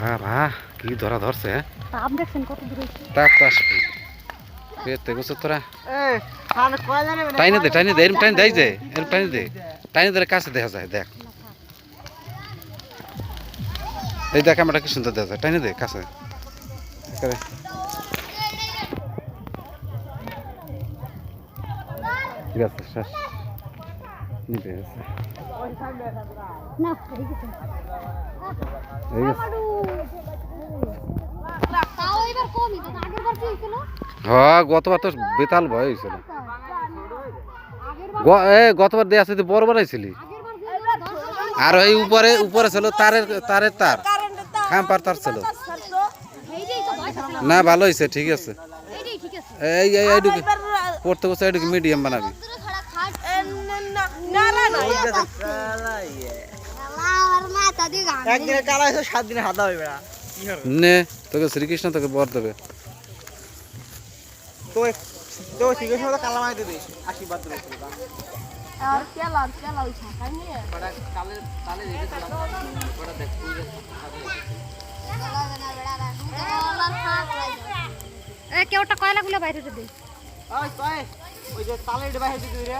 বাবা কি ধরা ধরছে হ্যাঁ? তাপ দেখছেন কত দূর তাপ তো আসবে। পেতে গেছে তোরা। টাইনে দে টাইনে দে এরম টাইনে দেয় যে এরম টাইনে দে। টাইনে ধরে কাছে দেখা যায় দেখ। এই দেখ আমরা কি সুন্দর দেখা যায়। টাইনে দে কাছে। ঠিক আছে শেষ। নিতে গেছে না এই গেছে এই গেছে তাও এবার কমই তো আগের বার কি হয়েছিল হ্যাঁ গতবার তো বেতাল ভয় হয়েছিল। গতবার দিয়ে আসতে বড় বানাইছিলি। আর ওই উপরে উপরে ছিল তারের তারের তার। খাম্পার তার ছিল। না ভালো হয়েছে ঠিক আছে। এই এই এইটুকু। পড়তে বসে এইটুকু মিডিয়াম বানাবি। নে তোকে শ্রীকৃষ্ণ তোকে বর দেবে। তো তো শ্রীকৃষ্ণ তো কালা মাইতে দিস আশীর্বাদ দেবে আর কেলা কেলা ওই ছাকা নিয়ে? এ কেউটা কয়লা গুলো বাইরে দে। ওই কয় ওই যে তালের বাইরে দিবি রে।